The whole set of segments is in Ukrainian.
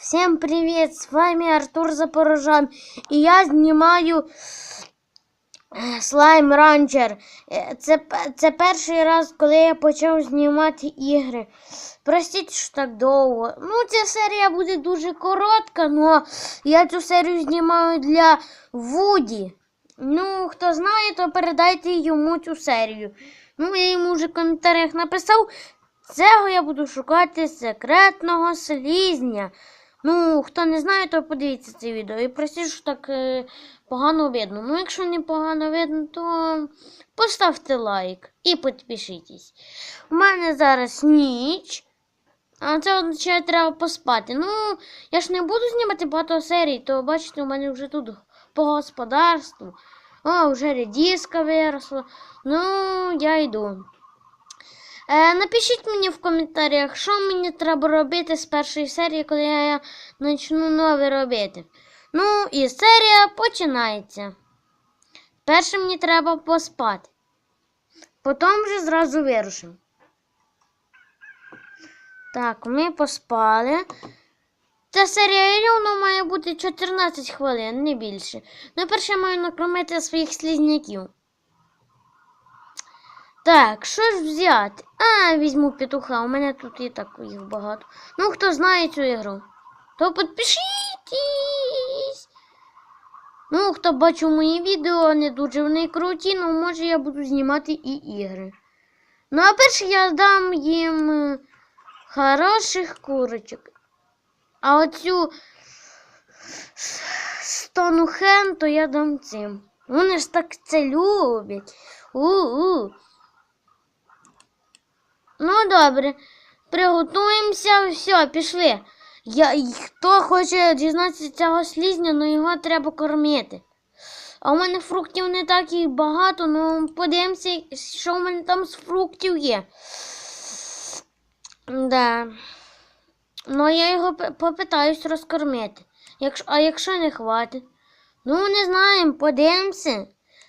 Всем привет! С вами Артур Запорожан. І я знімаю Слайм Ранчер. Це, це перший раз, коли я почав знімати ігри. Простіть, що так довго. Ну, ця серія буде дуже коротка, але я цю серію знімаю для Вуді. Ну, хто знає, то передайте йому цю серію. Ну, я йому вже в коментарях написав. Цього я буду шукати секретного слізня. Ну, хто не знає, то подивіться це відео. І простіть, що так е, погано видно. Ну, якщо не погано видно, то поставте лайк і підпишіться. У мене зараз ніч. А це означає, треба поспати. Ну, я ж не буду знімати багато серій, то бачите, у мене вже тут по господарству. О, вже редіска виросла. Ну, я йду. Е, напишіть мені в коментарях, що мені треба робити з першої серії, коли я почну нове робити. Ну, і серія починається. Перше мені треба поспати. Потім вже зразу вирушимо. Так, ми поспали. Ця серія рівно має бути 14 хвилин, не більше. Ну, перше маю накормити своїх слізняків. Так, що ж взяти? А, візьму петуха, у мене тут і так їх багато. Ну, хто знає цю ігру, то підпишіть. Ну, хто бачив мої відео, не дуже вони круті, ну може я буду знімати і ігри. Ну, а перше я дам їм е, хороших курочок. А оцю стону хен, то я дам цим. Вони ж так це люблять. У-у. Ну, добре. Приготуємося, все, пішли. Я, хто хоче дізнатися цього слізня, ну його треба кормити. А у мене фруктів не так і багато, ну подивимося, що в мене там з фруктів є. Да. Ну, я його попитаюсь розкормити. Якщо, а якщо не хватить? Ну, не знаємо, подивимося.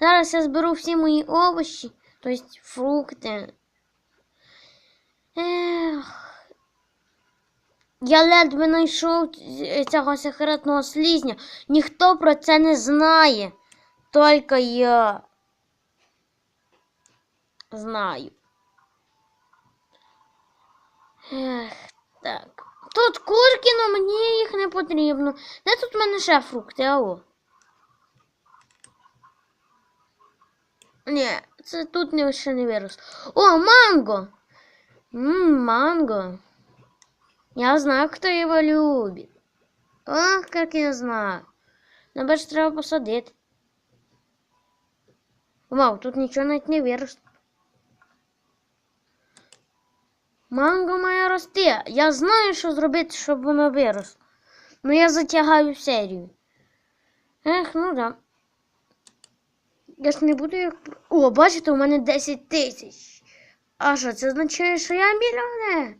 Зараз я зберу всі мої овочі, тобто фрукти. Ех. Я ледве знайшов цього секретного слізня. Ніхто про це не знає. Тільки я знаю. Ех, так. Тут курки, але мені їх не потрібно. Де тут в мене ще фрукти, ало? Ні, це тут не, ще не вирос. О, манго! Ммм, манго. Я знаю, кто его любит. Ах, как я знаю. Но бач, треба посадити. Вау, тут нічого навіть не виросло. Манго має рости. Я знаю, що зробити, щоб воно виросло. Ну я затягаю серію. Ех, ну да. Я ж не буду як. О, бачите, у мене 10 тисяч. А що, це означає, що я мільйонер?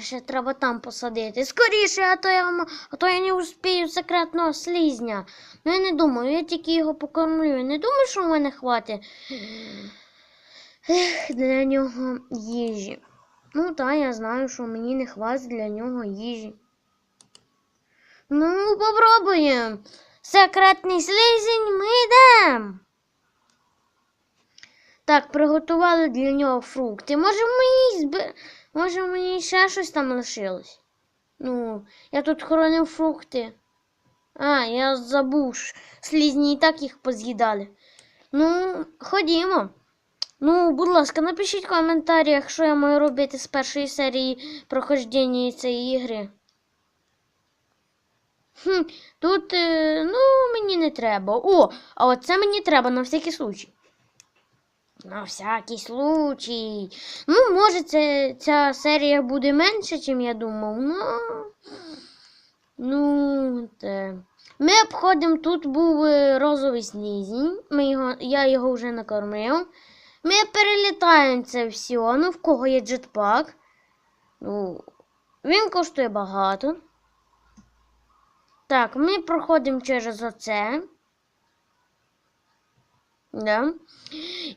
Ще треба там посадити. Скоріше, а то я, а то я не успію секретного слізня. Ну я не думаю, я тільки його покормлю. Не думаю, що в мене хватить ех, для нього їжі. Ну так, я знаю, що мені не хватить для нього їжі. Ну, попробуємо. Секретний слізень ми йдемо. Так, приготували для нього фрукти. Може мені зб... Може мені ще щось там лишилось? Ну, я тут хоронив фрукти. А, я забув, слізні і так їх поз'їдали. Ну, ходімо. Ну, будь ласка, напишіть в коментарях, що я маю робити з першої серії проходження цієї ігри. Хм, тут, е, ну, мені не треба. О, а оце мені треба на всякий случай. На всякий случай. Ну, може, це, ця серія буде менше, чим я думав. Ну, ну те. Ми обходимо, тут був е, розовий слізень. Ми його, я його вже накормив. Ми перелітаємо це все. Ну, в кого є джетпак. Ну, він коштує багато. Так, ми проходимо через оце. Да.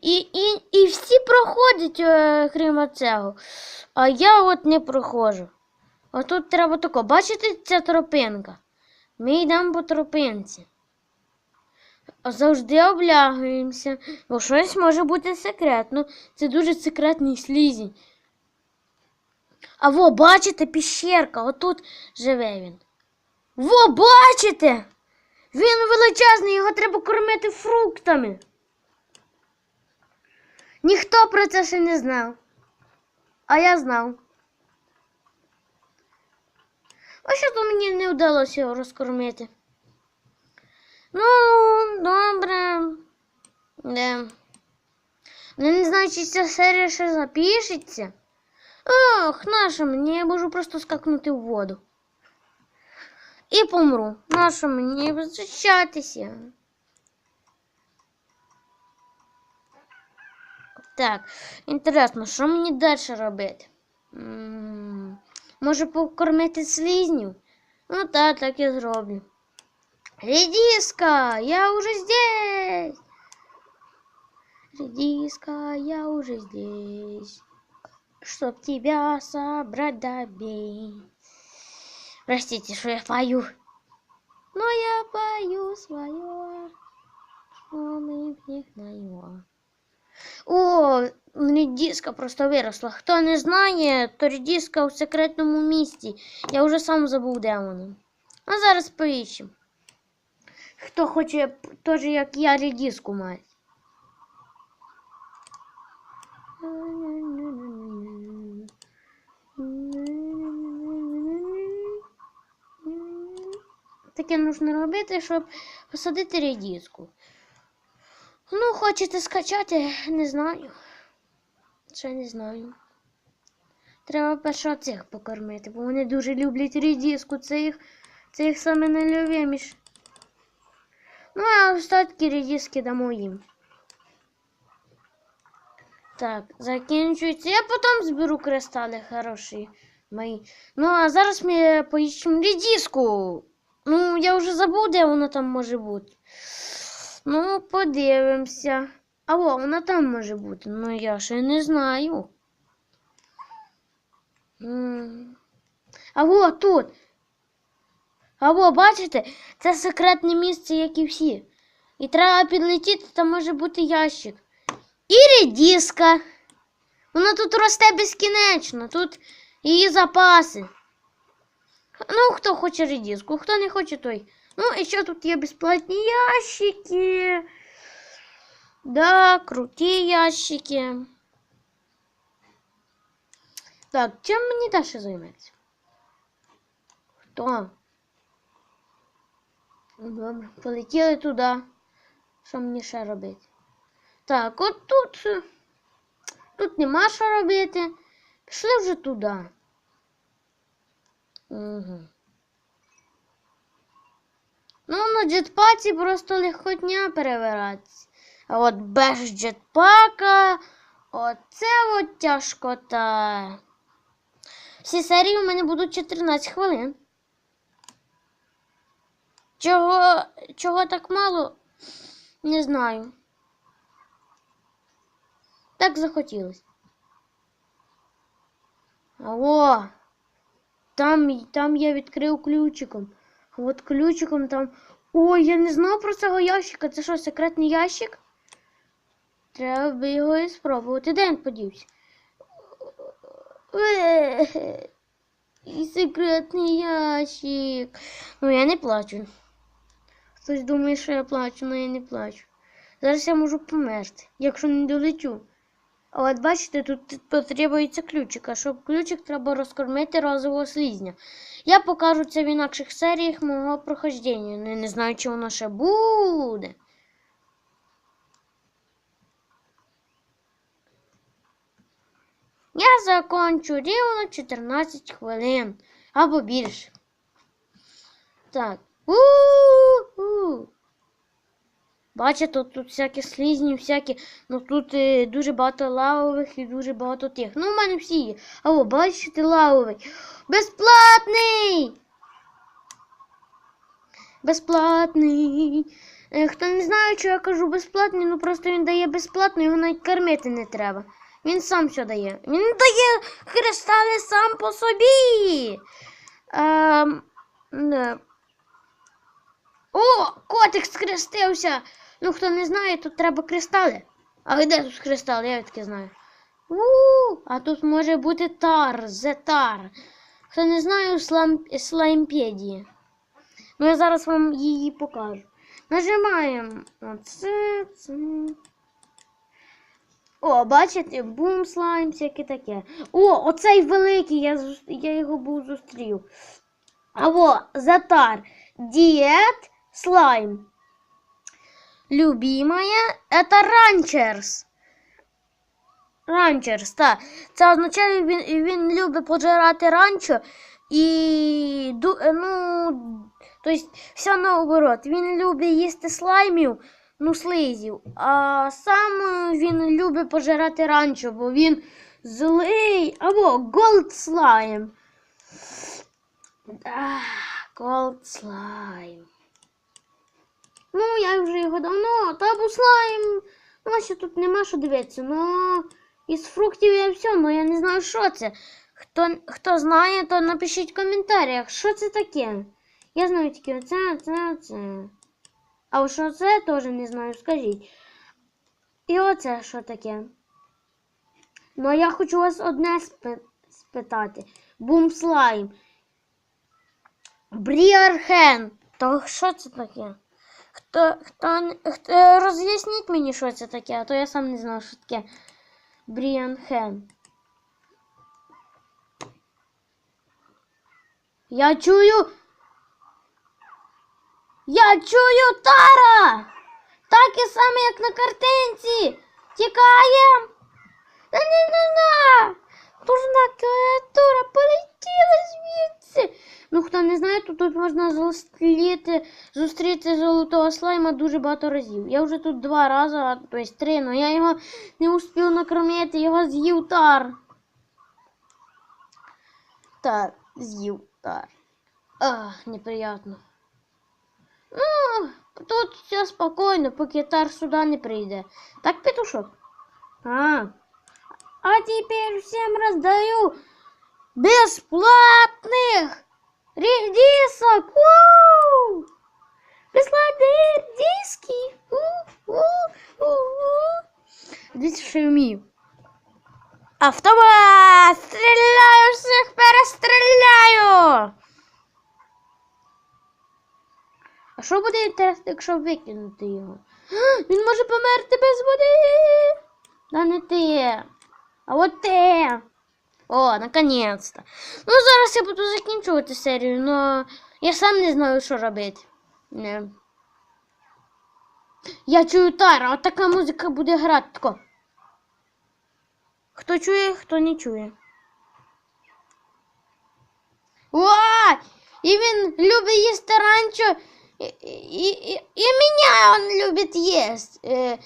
І, і, і всі проходять, е, крім цього. А я от не проходжу. Отут треба тако. Бачите ця тропинка? Ми йдемо по тропинці. А Завжди облягуємося, бо щось може бути секретно. Це дуже секретний слізень. А во, бачите, піщерка, отут живе він. Во, бачите? Він величезний, його треба кормити фруктами. Ніхто про це ще не знав. А я знав. А що то мені не вдалося його розкормити? Ну, добре. Не. Ну, не знаю, чи ця серія ще запишеться. Ох, наша мені, я можу просто скакнути в воду. І помру. Наша мені зустрічатися. Так, інтересно, що мені далі робити? М, Може покормити слизнів? Ну так, так і зроблю. Редиска, я уже здесь. Редиска, я уже здесь. Чтоб тебя собрать добей. Простите, что я пою. Но я пою свое. Что мы всех найма. О, редиска просто виросла. Хто не знає, то редиска у секретному місці. Я вже сам забув, де вона. А зараз поїщемо. Хто хоче теж, як я, редиску мати. Таке нужно робити, щоб посадити редиску. Ну, хочете скачати, не знаю. Ще не знаю. Треба перше цих покормити, бо вони дуже люблять редиску. Це їх, це їх саме найлюбиміше. Ну, а остатки редиски дамо їм. Так, закінчується. Я потім зберу кристали хороші мої. Ну, а зараз ми поїщемо редиску. Ну, я вже забув, де вона там може бути. Ну, подивимося. А о, вона там може бути. Ну, я ще не знаю. М. А во тут. А во, бачите, це секретне місце, як і всі. І треба підлетіти, там може бути ящик. І редиска. Вона тут росте безкінечно, тут її запаси. Ну, хто хоче редиску, хто не хоче, той. Ну, і ще тут є безплатні ящики. Да, круті ящики. Так, чим мені далі займатися? Хто? Добре, полетіли туди. Що мені ще робити? Так, от тут. Тут нема що робити. Пішли вже туди. Угу. Ну, на джетпаці просто легкотня перевиратися. От без джетпака оце от тяжкота. Всі серії у мене будуть 14 хвилин. Чого, чого так мало? Не знаю. Так захотілося. Алло. Там, там я відкрив ключиком. От ключиком там. Ой, я не знав про цього ящика. Це що, секретний ящик? Треба би його і спробувати. Де він подівся? І секретний ящик. Ну, я не плачу. Хтось думає, що я плачу, але я не плачу. Зараз я можу померти, якщо не долечу. А от бачите, тут потребується ключик, а щоб ключик треба розкормити розового слізня. Я покажу це в інакших серіях мого проходження. Ну, я не знаю, чи воно ще буде. Я закончу рівно 14 хвилин або більше. Так. У-у-у. Бачите, тут, тут всякі слізні, всякі, ну тут е, дуже багато лавових і дуже багато тих. Ну, в мене всі є. А о, бачите, лавовий. Безплатний! Безплатний. Е, Хто не знає, що я кажу безплатний, ну просто він дає безплатно, його навіть кормити не треба. Він сам все дає. Він дає кристали сам по собі. Ем, не. О, котик скрестився. Ну, хто не знає, тут треба кристали. А де тут кристали? Я таки знаю. У, а тут може бути тар, зетар. Хто не знає, слам, слаймпедія. Ну, я зараз вам її покажу. Нажимаємо оце, це. О, бачите, бум слайм, всяке таке. О, оцей великий, я, я його був зустрів. Або затар. Дієт слайм. Любимая это ранчерс. Ранчерс, так. Це означає, він, він любить пожирати ранчо і ну, тобто все наоборот. Він любить їсти слаймів, ну, слизів, а сам е, він любить пожирати ранчо, бо він злий або голд слайм. Голд слайм. Ну, я вже його давно, та був слайм. Ну, ще тут нема що дивитися. Ну, із фруктів я все, але я не знаю, що це. Хто, хто знає, то напишіть в коментарях, що це таке. Я знаю тільки оце, це, оце. А що це, теж не знаю, скажіть. І оце що таке? Ну, а я хочу вас одне спи- спитати. Бум слайм. Бріархен. То що це таке? Хто, хто, хто, роз'ясніть мені, що це таке, а то я сам не знав, що таке Бріан Хен. Я чую. Я чую Тара! Так і саме, як на картинці. Тікаєм. На-на-на-на! Дурна креатура полетіла звідси. Ну, хто не знає, то тут можна зустріти, зустріти золотого слайма дуже багато разів. Я вже тут два рази, а, тобто три, але я його не успів накормити, його з'їв тар. Тар, з'їв тар. Ах, неприятно. Ну, тут все спокійно, поки тар сюди не прийде. Так, петушок? А, а теперь всем раздаю бесплатных редисок. У! Бесплатные редиски. У-у-у-у. Дивіться, що я вмію. Автомат! Стріляю всіх, перестріляю! А що буде інтересно, якщо викинути його? Він може померти без води. Да не ти. А от ти. О, наконец-то. Ну, зараз я буду закінчувати серію, але я сам не знаю, що робити. Не. Я чую тара, от така музика буде грати тако. Хто чує, хто не чує. О! І він любить їсти ранчо. І, і, і, і мене він любить їсти. Е,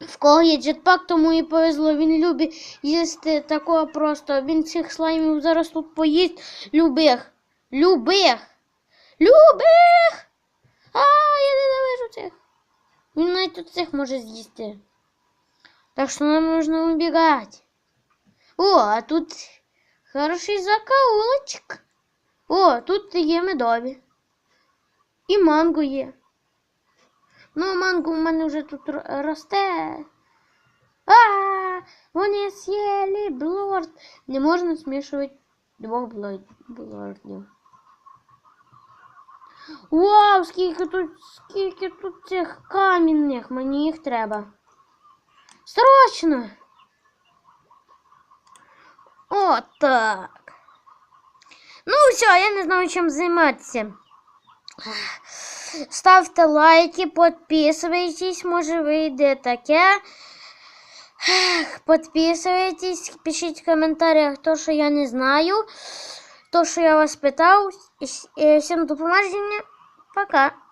в кого є джетпак, тому і повезло. Він любить їсти такого просто. Він цих слаймів зараз тут поїсть. Любих. Любих. Любих. А, я ненавижу цих. Він навіть тут цих може з'їсти. Так що нам нужно убігати. О, а тут хороший закоулочок. О, тут є медові. І манго є. Ну, манго у мене вже тут росте. А, вони з'їли блорд. Не можна змішувати двох блордів. Вау, скільки тут, скільки тут цих камінних, мені їх треба. Срочно! О, так. Ну, все, я не знаю, чим займатися. Ставте лайки, підписуйтесь, може вийде таке. Підписуйтесь, пишіть в коментарях то, що я не знаю, то, що я вас питав. Всім до побачення. Пока.